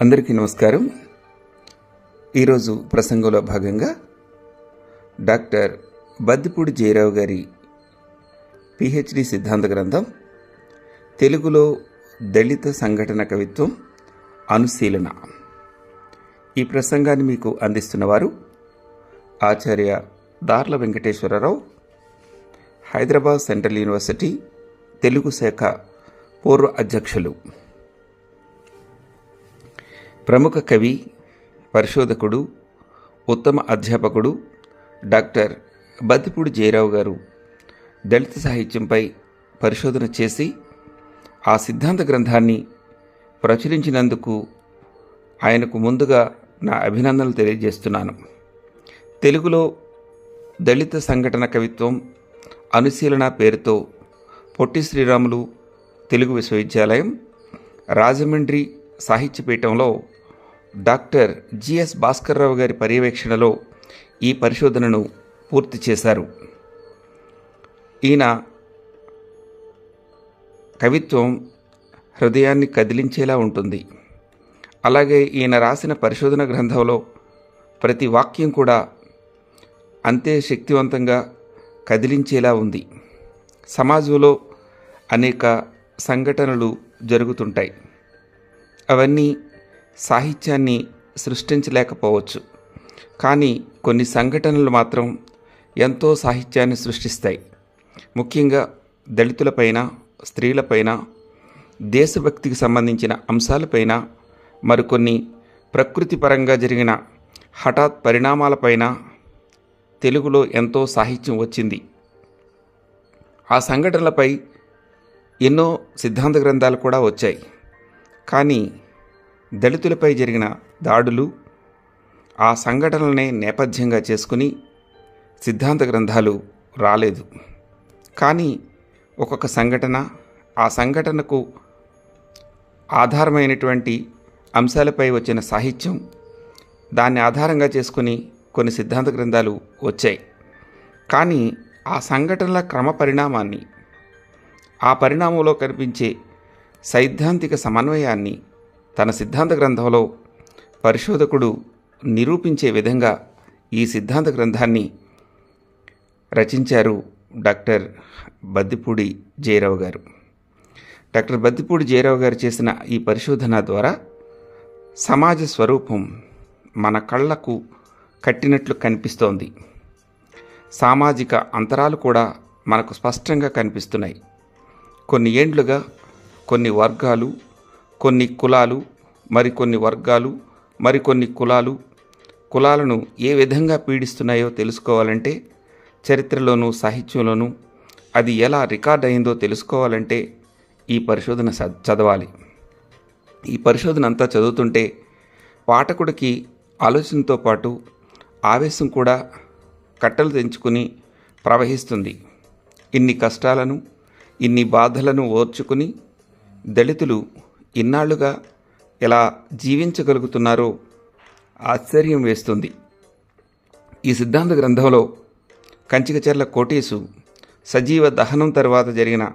అందరికీ నమస్కారం. ఈరోజు ప్రసంగంలో భాగంగా డాక్టర్ బద్దిపూడి జయరావు గారి పిహెచ్డి సిద్ధాంత గ్రంథం తెలుగులో దళిత సంఘటన కవిత్వం అనుశీలన. ఈ ప్రసంగాన్ని మీకు అందిస్తున్నవారు ఆచార్య దార్ల వెంకటేశ్వరరావు హైదరాబాద్ సెంట్రల్ యూనివర్సిటీ తెలుగు శాఖ పూర్వ అధ్యక్షులు. ప్రముఖ కవి పరిశోధకుడు ఉత్తమ అధ్యాపకుడు డాక్టర్ బద్దిపూడి జయరావు గారు దళిత సాహిత్యంపై పరిశోధన చేసి ఆ సిద్ధాంత గ్రంథాన్ని ప్రచురించినందుకు ఆయనకు ముందుగా నా అభినందనలు తెలియజేస్తున్నాను. తెలుగులో దళిత సంఘటన కవిత్వం అనుశీలన పేరుతో పొట్టి శ్రీరాములు తెలుగు విశ్వవిద్యాలయం రాజమండ్రి సాహిత్యపీఠంలో డాక్టర్ జిఎస్ భాస్కర్రావు గారి పర్యవేక్షణలో ఈ పరిశోధనను పూర్తి చేశారు. ఈయన కవిత్వం హృదయాన్ని కదిలించేలా ఉంటుంది. అలాగే ఈయన రాసిన పరిశోధన గ్రంథంలో ప్రతి వాక్యం కూడా అంతే శక్తివంతంగా కదిలించేలా ఉంది. సమాజంలో అనేక సంఘటనలు జరుగుతుంటాయి. అవన్నీ సాహిత్యాన్ని సృష్టించలేకపోవచ్చు. కానీ కొన్ని సంఘటనలు మాత్రం ఎంతో సాహిత్యాన్ని సృష్టిస్తాయి. ముఖ్యంగా దళితులపైన స్త్రీలపైన దేశభక్తికి సంబంధించిన అంశాలపైన మరికొన్ని ప్రకృతి పరంగా జరిగిన హఠాత్ పరిణామాలపైన తెలుగులో ఎంతో సాహిత్యం వచ్చింది. ఆ సంఘటనలపై ఎన్నో సిద్ధాంత గ్రంథాలు కూడా వచ్చాయి. కానీ దళితులపై జరిగిన దాడులు ఆ సంఘటనలనే నేపథ్యంగా చేసుకుని సిద్ధాంత గ్రంథాలు రాలేదు. కానీ ఒక్కొక్క సంఘటన ఆ సంఘటనకు ఆధారమైనటువంటి అంశాలపై వచ్చిన సాహిత్యం దాన్ని ఆధారంగా చేసుకుని కొన్ని సిద్ధాంత గ్రంథాలు వచ్చాయి. కానీ ఆ సంఘటనల క్రమ పరిణామాన్ని ఆ పరిణామంలో కనిపించే సైద్ధాంతిక సమన్వయాన్ని తన సిద్ధాంత గ్రంథంలో పరిశోధకుడు నిరూపించే విధంగా ఈ సిద్ధాంత గ్రంథాన్ని రచించారు డాక్టర్ బద్దిపూడి జయరావు గారు. డాక్టర్ బద్దిపూడి జయరావు గారు చేసిన ఈ పరిశోధన ద్వారా సమాజ స్వరూపం మన కళ్ళకు కట్టినట్లు కనిపిస్తోంది. సామాజిక అంతరాలు కూడా మనకు స్పష్టంగా కనిపిస్తున్నాయి. కొన్ని ఏండ్లుగా కొన్ని వర్గాలు కొన్ని కులాలు మరికొన్ని వర్గాలు మరికొన్ని కులాలు. కులాలను ఏ విధంగా పీడిస్తున్నాయో తెలుసుకోవాలంటే చరిత్రలోనూ సాహిత్యంలోనూ అది ఎలా రికార్డ్ అయిందో తెలుసుకోవాలంటే ఈ పరిశోధన చ- చదవాలి. ఈ పరిశోధన అంతా చదువుతుంటే పాఠకుడికి ఆలోచనతో పాటు ఆవేశం కూడా కట్టలు తెంచుకుని ప్రవహిస్తుంది. ఇన్ని కష్టాలను ఇన్ని బాధలను ఓర్చుకుని దళితులు ఇన్నాళ్ళుగా ఎలా జీవించగలుగుతున్నారో ఆశ్చర్యం వేస్తుంది. ఈ సిద్ధాంత గ్రంథంలో కంచికచెర్ల కోటేశు సజీవ దహనం తర్వాత జరిగిన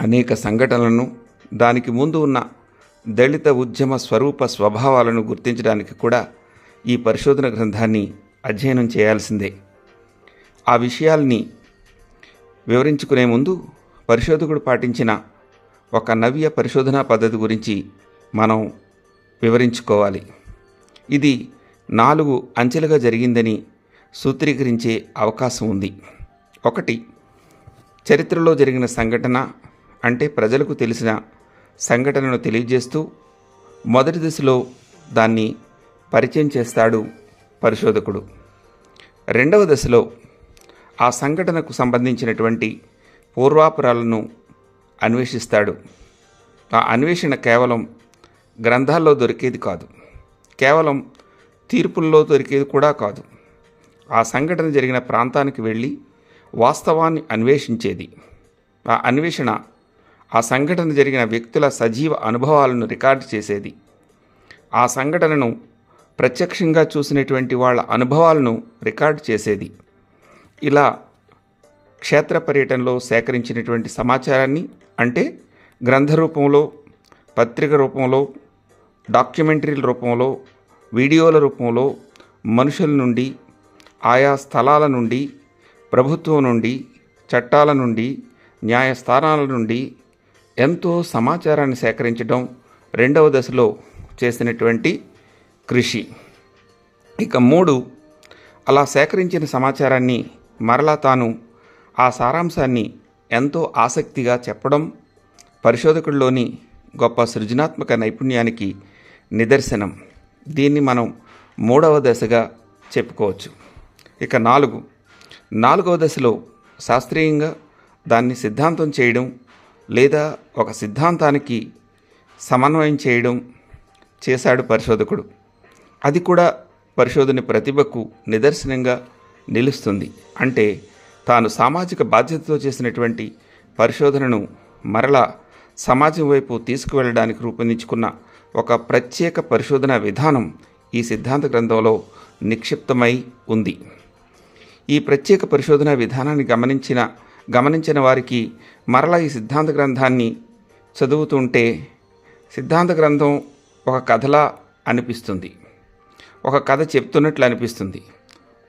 అనేక సంఘటనలను దానికి ముందు ఉన్న దళిత ఉద్యమ స్వరూప స్వభావాలను గుర్తించడానికి కూడా ఈ పరిశోధన గ్రంథాన్ని అధ్యయనం చేయాల్సిందే. ఆ విషయాల్ని వివరించుకునే ముందు పరిశోధకుడు పాటించిన ఒక నవ్య పరిశోధనా పద్ధతి గురించి మనం వివరించుకోవాలి. ఇది నాలుగు అంచెలుగా జరిగిందని సూత్రీకరించే అవకాశం ఉంది. ఒకటి చరిత్రలో జరిగిన సంఘటన అంటే ప్రజలకు తెలిసిన సంఘటనను తెలియజేస్తూ మొదటి దశలో దాన్ని పరిచయం చేస్తాడు పరిశోధకుడు. రెండవ దశలో ఆ సంఘటనకు సంబంధించినటువంటి పూర్వాపురాలను అన్వేషిస్తాడు. ఆ అన్వేషణ కేవలం గ్రంథాల్లో దొరికేది కాదు. కేవలం తీర్పుల్లో దొరికేది కూడా కాదు. ఆ సంఘటన జరిగిన ప్రాంతానికి వెళ్ళి వాస్తవాన్ని అన్వేషించేది. ఆ అన్వేషణ ఆ సంఘటన జరిగిన వ్యక్తుల సజీవ అనుభవాలను రికార్డు చేసేది. ఆ సంఘటనను ప్రత్యక్షంగా చూసినటువంటి వాళ్ళ అనుభవాలను రికార్డు చేసేది. ఇలా క్షేత్ర పర్యటనలో సేకరించినటువంటి సమాచారాన్ని అంటే గ్రంథ రూపంలో పత్రిక రూపంలో డాక్యుమెంటరీల రూపంలో వీడియోల రూపంలో మనుషుల నుండి ఆయా స్థలాల నుండి ప్రభుత్వం నుండి చట్టాల నుండి న్యాయస్థానాల నుండి ఎంతో సమాచారాన్ని సేకరించడం రెండవ దశలో చేసినటువంటి కృషి. ఇక మూడు అలా సేకరించిన సమాచారాన్ని మరలా తాను ఆ సారాంశాన్ని ఎంతో ఆసక్తిగా చెప్పడం పరిశోధకుల్లోని గొప్ప సృజనాత్మక నైపుణ్యానికి నిదర్శనం. దీన్ని మనం మూడవ దశగా చెప్పుకోవచ్చు. ఇక నాలుగు. నాలుగవ దశలో శాస్త్రీయంగా దాన్ని సిద్ధాంతం చేయడం లేదా ఒక సిద్ధాంతానికి సమన్వయం చేయడం చేశాడు పరిశోధకుడు. అది కూడా పరిశోధన ప్రతిభకు నిదర్శనంగా నిలుస్తుంది. అంటే తాను సామాజిక బాధ్యతతో చేసినటువంటి పరిశోధనను మరలా సమాజం వైపు తీసుకువెళ్ళడానికి రూపొందించుకున్న ఒక ప్రత్యేక పరిశోధన విధానం ఈ సిద్ధాంత గ్రంథంలో నిక్షిప్తమై ఉంది. ఈ ప్రత్యేక పరిశోధన విధానాన్ని గమనించిన గమనించిన వారికి మరలా ఈ సిద్ధాంత గ్రంథాన్ని చదువుతుంటే సిద్ధాంత గ్రంథం ఒక కథలా అనిపిస్తుంది. ఒక కథ చెప్తున్నట్లు అనిపిస్తుంది.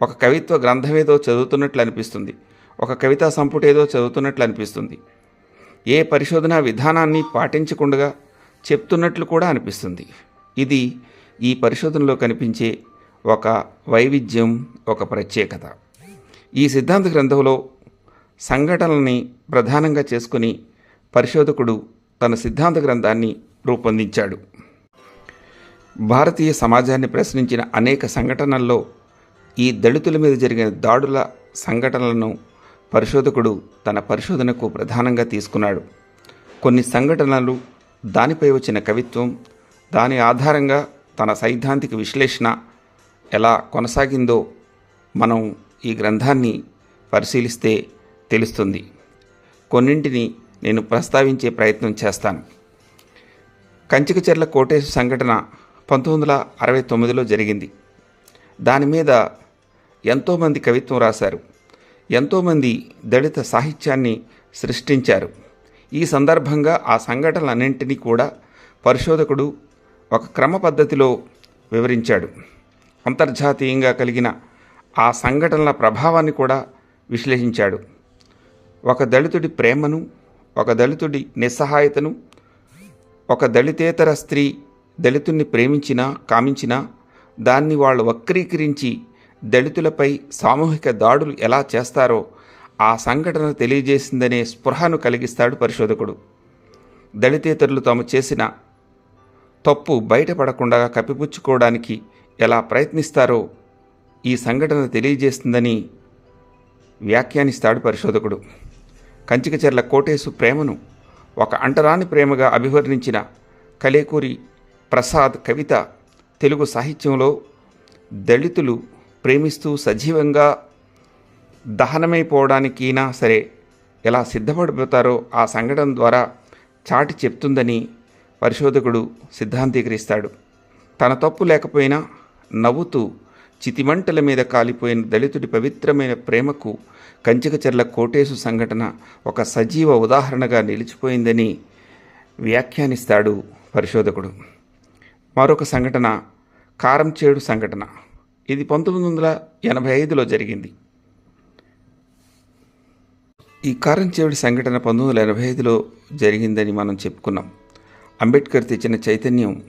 ఒక కవిత్వ గ్రంథం ఏదో చదువుతున్నట్లు అనిపిస్తుంది. ఒక కవితా సంపుటి ఏదో చదువుతున్నట్లు అనిపిస్తుంది. ఏ పరిశోధన విధానాన్ని పాటించకుండా చెప్తున్నట్లు కూడా అనిపిస్తుంది. ఇది ఈ పరిశోధనలో కనిపించే ఒక వైవిధ్యం ఒక ప్రత్యేకత. ఈ సిద్ధాంత గ్రంథంలో సంఘటనల్ని ప్రధానంగా చేసుకుని పరిశోధకుడు తన సిద్ధాంత గ్రంథాన్ని రూపొందించాడు. భారతీయ సమాజాన్ని ప్రశ్నించిన అనేక సంఘటనల్లో ఈ దళితుల మీద జరిగిన దాడుల సంఘటనలను పరిశోధకుడు తన పరిశోధనకు ప్రధానంగా తీసుకున్నాడు. కొన్ని సంఘటనలు దానిపై వచ్చిన కవిత్వం దాని ఆధారంగా తన సైద్ధాంతిక విశ్లేషణ ఎలా కొనసాగిందో మనం ఈ గ్రంథాన్ని పరిశీలిస్తే తెలుస్తుంది. కొన్నింటిని నేను ప్రస్తావించే ప్రయత్నం చేస్తాను. కంచికచెర్ల కోటేశ్వర సంఘటన పంతొమ్మిది వందల అరవై తొమ్మిదిలో జరిగింది. దాని మీద ఎంతోమంది కవిత్వం రాశారు. ఎంతోమంది దళిత సాహిత్యాన్ని సృష్టించారు. ఈ సందర్భంగా ఆ సంఘటనలన్నింటినీ కూడా పరిశోధకుడు ఒక క్రమ పద్ధతిలో వివరించాడు. అంతర్జాతీయంగా కలిగిన ఆ సంఘటనల ప్రభావాన్ని కూడా విశ్లేషించాడు. ఒక దళితుడి ప్రేమను ఒక దళితుడి నిస్సహాయతను ఒక దళితేతర స్త్రీ దళితుణ్ణి ప్రేమించినా కామించినా దాన్ని వాళ్ళు వక్రీకరించి దళితులపై సామూహిక దాడులు ఎలా చేస్తారో ఆ సంఘటన తెలియజేసిందనే స్పృహను కలిగిస్తాడు పరిశోధకుడు. దళితేతరులు తాము చేసిన తప్పు బయటపడకుండా కప్పిపుచ్చుకోవడానికి ఎలా ప్రయత్నిస్తారో ఈ సంఘటన తెలియజేస్తుందని వ్యాఖ్యానిస్తాడు పరిశోధకుడు. కంచికచెర్ల కోటేశు ప్రేమను ఒక అంటరాని ప్రేమగా అభివర్ణించిన కలేకూరి ప్రసాద్ కవిత తెలుగు సాహిత్యంలో దళితులు ప్రేమిస్తూ సజీవంగా దహనమైపోవడానికైనా సరే ఎలా సిద్ధపడిపోతారో ఆ సంఘటన ద్వారా చాటి చెప్తుందని పరిశోధకుడు సిద్ధాంతీకరిస్తాడు. తన తప్పు లేకపోయినా నవ్వుతూ చితిమంటల మీద కాలిపోయిన దళితుడి పవిత్రమైన ప్రేమకు కంచికచెర్ల కోటేశు సంఘటన ఒక సజీవ ఉదాహరణగా నిలిచిపోయిందని వ్యాఖ్యానిస్తాడు పరిశోధకుడు. మరొక సంఘటన కారంచేడు సంఘటన. ఇది పంతొమ్మిది వందల ఎనభై ఐదులో జరిగింది. ఈ కారంచేడు సంఘటన పంతొమ్మిది వందల ఎనభై ఐదులో జరిగిందని మనం చెప్పుకున్నాం. అంబేద్కర్ తెచ్చిన చైతన్యం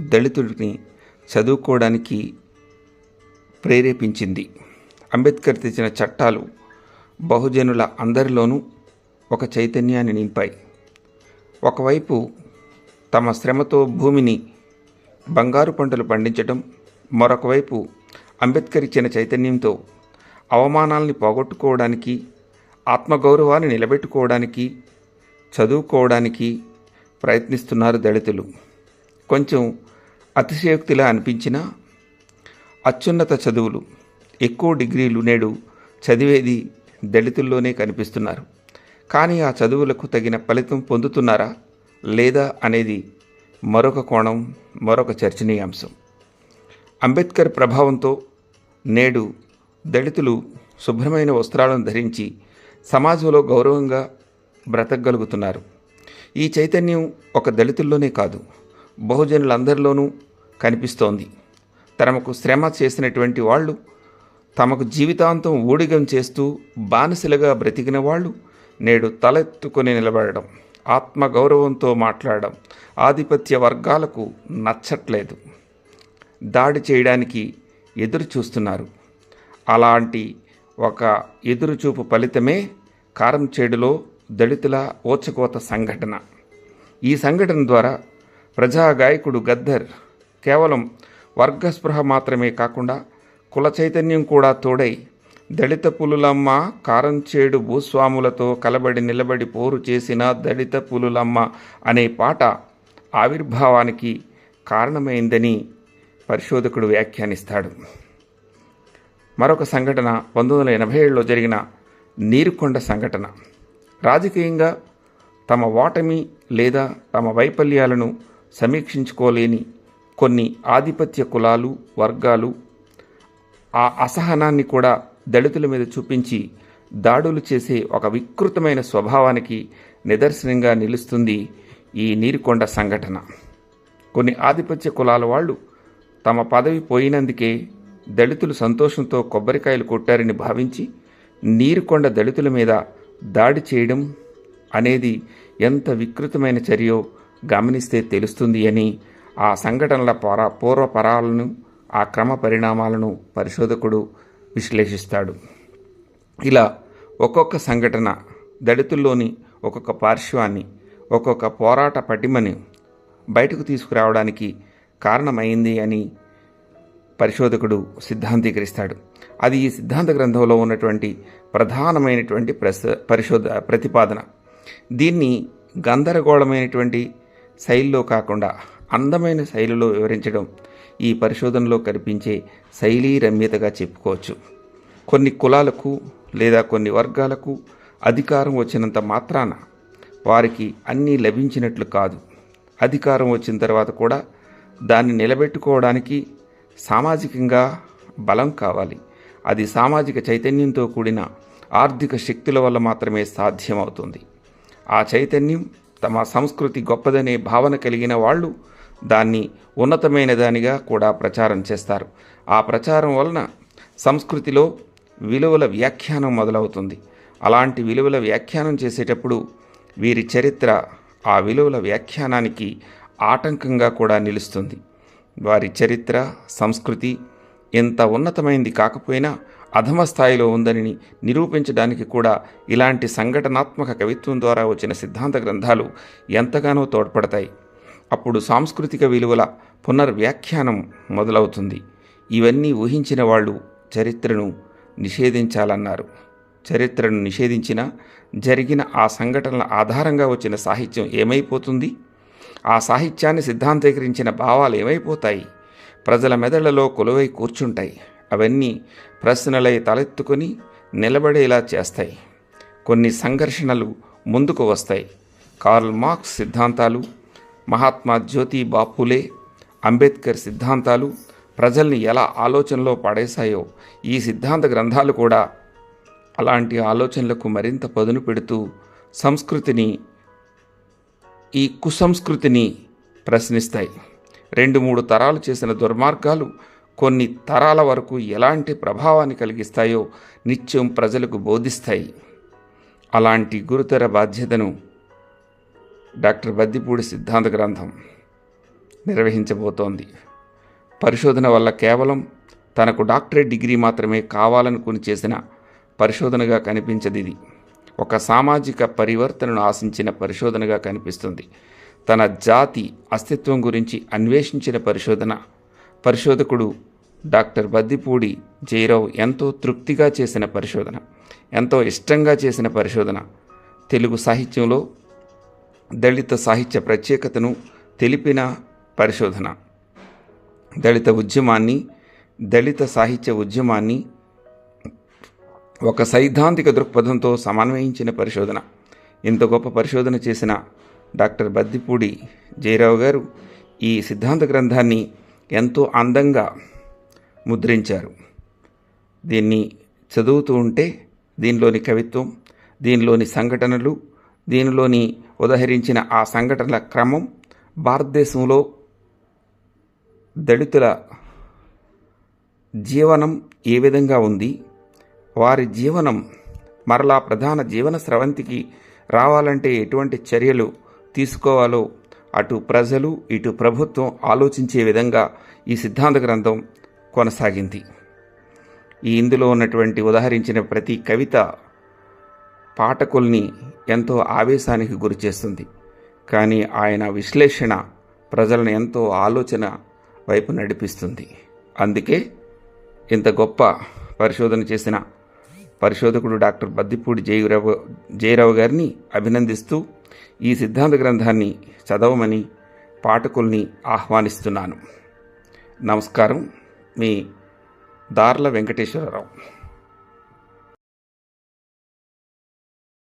దళితుడిని చదువుకోవడానికి ప్రేరేపించింది. అంబేద్కర్ తెచ్చిన చట్టాలు బహుజనుల అందరిలోనూ ఒక చైతన్యాన్ని నింపాయి. ఒకవైపు తమ శ్రమతో భూమిని బంగారు పంటలు పండించడం మరొకవైపు అంబేద్కర్ ఇచ్చిన చైతన్యంతో అవమానాల్ని పోగొట్టుకోవడానికి ఆత్మగౌరవాన్ని నిలబెట్టుకోవడానికి చదువుకోవడానికి ప్రయత్నిస్తున్నారు దళితులు. కొంచెం అతిశయోక్తిలా అనిపించిన అత్యున్నత చదువులు ఎక్కువ డిగ్రీలు నేడు చదివేది దళితుల్లోనే కనిపిస్తున్నారు. కానీ ఆ చదువులకు తగిన ఫలితం పొందుతున్నారా లేదా అనేది మరొక కోణం మరొక చర్చనీయాంశం. అంబేద్కర్ ప్రభావంతో నేడు దళితులు శుభ్రమైన వస్త్రాలను ధరించి సమాజంలో గౌరవంగా బ్రతకగలుగుతున్నారు. ఈ చైతన్యం ఒక దళితుల్లోనే కాదు బహుజనులందరిలోనూ కనిపిస్తోంది. తమకు శ్రమ చేసినటువంటి వాళ్ళు తమకు జీవితాంతం ఊడిగం చేస్తూ బానిసలుగా బ్రతికిన వాళ్ళు నేడు తలెత్తుకొని నిలబడడం ఆత్మగౌరవంతో మాట్లాడడం ఆధిపత్య వర్గాలకు నచ్చట్లేదు. దాడి చేయడానికి ఎదురు చూస్తున్నారు అలాంటి ఒక ఎదురుచూపు ఫలితమే కారంచేడులో దళితుల ఓచకోత సంఘటన. ఈ సంఘటన ద్వారా ప్రజా గాయకుడు గద్దర్ కేవలం వర్గస్పృహ మాత్రమే కాకుండా కుల చైతన్యం కూడా తోడై దళిత పులులమ్మ కారంచేడు భూస్వాములతో కలబడి నిలబడి పోరు చేసిన దళిత పులులమ్మ అనే పాట ఆవిర్భావానికి కారణమైందని పరిశోధకుడు వ్యాఖ్యానిస్తాడు. మరొక సంఘటన పంతొమ్మిది వందల ఎనభై ఏడులో జరిగిన నీరుకొండ సంఘటన. రాజకీయంగా తమ ఓటమి లేదా తమ వైఫల్యాలను సమీక్షించుకోలేని కొన్ని ఆధిపత్య కులాలు వర్గాలు ఆ అసహనాన్ని కూడా దళితుల మీద చూపించి దాడులు చేసే ఒక వికృతమైన స్వభావానికి నిదర్శనంగా నిలుస్తుంది ఈ నీరుకొండ సంఘటన. కొన్ని ఆధిపత్య కులాల వాళ్ళు తమ పదవి పోయినందుకే దళితులు సంతోషంతో కొబ్బరికాయలు కొట్టారని భావించి నీరుకొండ దళితుల మీద దాడి చేయడం అనేది ఎంత వికృతమైన చర్యో గమనిస్తే తెలుస్తుంది అని ఆ సంఘటనల పరా పూర్వపరాలను ఆ క్రమ పరిణామాలను పరిశోధకుడు విశ్లేషిస్తాడు. ఇలా ఒక్కొక్క సంఘటన దళితుల్లోని ఒక్కొక్క పార్శ్వాన్ని ఒక్కొక్క పోరాట పటిమని బయటకు తీసుకురావడానికి కారణమైంది అని పరిశోధకుడు సిద్ధాంతీకరిస్తాడు. అది ఈ సిద్ధాంత గ్రంథంలో ఉన్నటువంటి ప్రధానమైనటువంటి ప్రస పరిశోధ ప్రతిపాదన. దీన్ని గందరగోళమైనటువంటి శైలిలో కాకుండా అందమైన శైలిలో వివరించడం ఈ పరిశోధనలో కనిపించే శైలీ రమ్యతగా చెప్పుకోవచ్చు. కొన్ని కులాలకు లేదా కొన్ని వర్గాలకు అధికారం వచ్చినంత మాత్రాన వారికి అన్నీ లభించినట్లు కాదు. అధికారం వచ్చిన తర్వాత కూడా దాన్ని నిలబెట్టుకోవడానికి సామాజికంగా బలం కావాలి. అది సామాజిక చైతన్యంతో కూడిన ఆర్థిక శక్తుల వల్ల మాత్రమే సాధ్యమవుతుంది. ఆ చైతన్యం తమ సంస్కృతి గొప్పదనే భావన కలిగిన వాళ్ళు దాన్ని ఉన్నతమైన దానిగా కూడా ప్రచారం చేస్తారు. ఆ ప్రచారం వలన సంస్కృతిలో విలువల వ్యాఖ్యానం మొదలవుతుంది. అలాంటి విలువల వ్యాఖ్యానం చేసేటప్పుడు వీరి చరిత్ర ఆ విలువల వ్యాఖ్యానానికి ఆటంకంగా కూడా నిలుస్తుంది. వారి చరిత్ర సంస్కృతి ఎంత ఉన్నతమైంది కాకపోయినా అధమ స్థాయిలో ఉందని నిరూపించడానికి కూడా ఇలాంటి సంఘటనాత్మక కవిత్వం ద్వారా వచ్చిన సిద్ధాంత గ్రంథాలు ఎంతగానో తోడ్పడతాయి. అప్పుడు సాంస్కృతిక విలువల పునర్వ్యాఖ్యానం మొదలవుతుంది. ఇవన్నీ ఊహించిన వాళ్ళు చరిత్రను నిషేధించాలన్నారు. చరిత్రను నిషేధించిన జరిగిన ఆ సంఘటనల ఆధారంగా వచ్చిన సాహిత్యం ఏమైపోతుంది? ఆ సాహిత్యాన్ని సిద్ధాంతీకరించిన భావాలు ఏమైపోతాయి? ప్రజల మెదళ్ళలో కొలువై కూర్చుంటాయి. అవన్నీ ప్రశ్నలై తలెత్తుకొని నిలబడేలా చేస్తాయి. కొన్ని సంఘర్షణలు ముందుకు వస్తాయి. కార్ల్ మార్క్స్ సిద్ధాంతాలు మహాత్మా జ్యోతి బాపులే అంబేద్కర్ సిద్ధాంతాలు ప్రజల్ని ఎలా ఆలోచనలో పడేశాయో ఈ సిద్ధాంత గ్రంథాలు కూడా అలాంటి ఆలోచనలకు మరింత పదును పెడుతూ సంస్కృతిని ఈ కుసంస్కృతిని ప్రశ్నిస్తాయి. రెండు మూడు తరాలు చేసిన దుర్మార్గాలు కొన్ని తరాల వరకు ఎలాంటి ప్రభావాన్ని కలిగిస్తాయో నిత్యం ప్రజలకు బోధిస్తాయి. అలాంటి గురుతర బాధ్యతను డాక్టర్ బద్దిపూడి సిద్ధాంత గ్రంథం నిర్వహించబోతోంది. పరిశోధన వల్ల కేవలం తనకు డాక్టరేట్ డిగ్రీ మాత్రమే కావాలనుకుని చేసిన పరిశోధనగా కనిపించదిది ఇది. ఒక సామాజిక పరివర్తనను ఆశించిన పరిశోధనగా కనిపిస్తుంది. తన జాతి అస్తిత్వం గురించి అన్వేషించిన పరిశోధన. పరిశోధకుడు డాక్టర్ బద్దిపూడి జయరావు ఎంతో తృప్తిగా చేసిన పరిశోధన. ఎంతో ఇష్టంగా చేసిన పరిశోధన. తెలుగు సాహిత్యంలో దళిత సాహిత్య ప్రత్యేకతను తెలిపిన పరిశోధన. దళిత ఉద్యమాన్ని దళిత సాహిత్య ఉద్యమాన్ని ఒక సైద్ధాంతిక దృక్పథంతో సమన్వయించిన పరిశోధన. ఇంత గొప్ప పరిశోధన చేసిన డాక్టర్ బద్దిపూడి జయరావు గారు ఈ సిద్ధాంత గ్రంథాన్ని ఎంతో అందంగా ముద్రించారు. దీన్ని చదువుతూ ఉంటే దీనిలోని కవిత్వం దీనిలోని సంఘటనలు దీనిలోని ఉదహరించిన ఆ సంఘటనల క్రమం భారతదేశంలో దళితుల జీవనం ఏ విధంగా ఉంది వారి జీవనం మరలా ప్రధాన జీవన స్రవంతికి రావాలంటే ఎటువంటి చర్యలు తీసుకోవాలో అటు ప్రజలు ఇటు ప్రభుత్వం ఆలోచించే విధంగా ఈ సిద్ధాంత గ్రంథం కొనసాగింది. ఈ ఇందులో ఉన్నటువంటి ఉదహరించిన ప్రతి కవిత పాఠకుల్ని ఎంతో ఆవేశానికి గురి చేస్తుంది. కానీ ఆయన విశ్లేషణ ప్రజలను ఎంతో ఆలోచన వైపు నడిపిస్తుంది. అందుకే ఇంత గొప్ప పరిశోధన చేసిన పరిశోధకుడు డాక్టర్ బద్దిపూడి జయరావు జయరావు గారిని అభినందిస్తూ ఈ సిద్ధాంత గ్రంథాన్ని చదవమని పాఠకుల్ని ఆహ్వానిస్తున్నాను. నమస్కారం. మీ దార్ల వెంకటేశ్వరరావు.